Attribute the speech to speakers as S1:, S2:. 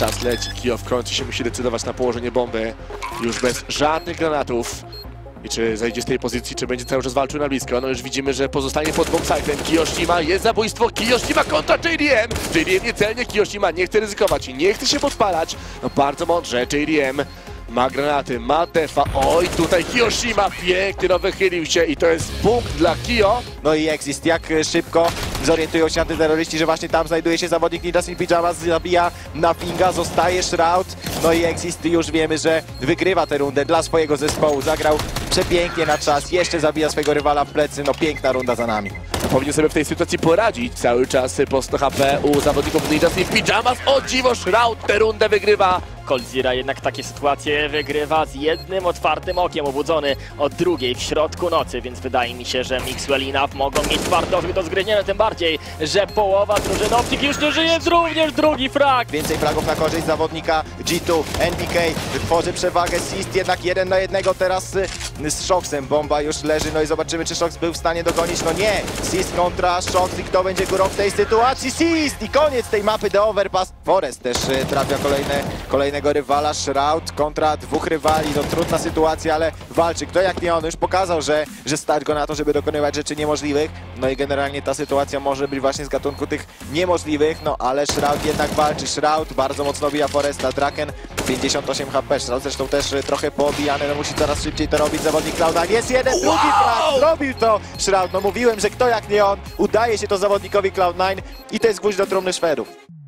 S1: teraz leci. Kio w końcu się musi decydować na położenie bomby. Już bez żadnych granatów. I czy zejdzie z tej pozycji, czy będzie cały czas walczył na blisko? No już widzimy, że pozostanie pod bombsite'em. Kiyoshima, jest zabójstwo, Kiyoshima kontra JDM! JDM niecelnie, Kiyoshima nie chce ryzykować i nie chce się podpalać. No bardzo mądrze, JDM ma granaty, ma defa. Oj, tutaj Kiyoshima pięknie no wychylił się i to jest punkt dla Kio.
S2: No i Exist, jak szybko zorientują się antyterroryści, że właśnie tam znajduje się zawodnik Nidas in Pyjamas, zabija na Finga, zostaje Shroud. No i Exist już wiemy, że wygrywa tę rundę dla swojego zespołu. Zagrał przepięknie na czas, jeszcze zabija swojego rywala w plecy. No piękna runda za nami.
S1: Powinien sobie w tej sytuacji poradzić. Cały czas po 100 HP u zawodników Ninjas in Pyjamas. O dziwo, Shroud tę rundę wygrywa.
S3: Coldzira jednak takie sytuacje wygrywa z jednym otwartym okiem, obudzony od drugiej w środku nocy, więc wydaje mi się, że Mixwell i Nav mogą mieć twardożby do zgryzienia, tym bardziej, że połowa drużyny Optik już nie żyje, również drugi frag.
S2: Więcej fragów na korzyść zawodnika G2. NBK tworzy przewagę. Sist jednak jeden na jednego teraz y, z Shocksem. Bomba już leży, no i zobaczymy, czy Shocks był w stanie dogonić. No nie! Sist kontra Shocks i kto będzie górą w tej sytuacji? Sist! I koniec tej mapy The Overpass. Forest też y, trafia kolejne, kolejnego rywala. Shroud kontra dwóch rywali. No trudna sytuacja, ale walczy. Kto jak nie on już pokazał, że, że stać go na to, żeby dokonywać rzeczy niemożliwych. No i generalnie ta sytuacja może być właśnie z gatunku tych niemożliwych, no ale Shroud jednak walczy. Shroud bardzo mocno bija Foresta. Draken 58 HP. Shroud zresztą też y, trochę poobijany, no musi coraz szybciej to robić zawodnik Cloud9. Jest jeden, drugi frag, zrobił to Shroud. No mówiłem, że kto jak nie on, udaje się to zawodnikowi Cloud9 i to jest gwóźdź do trumny Szwedów.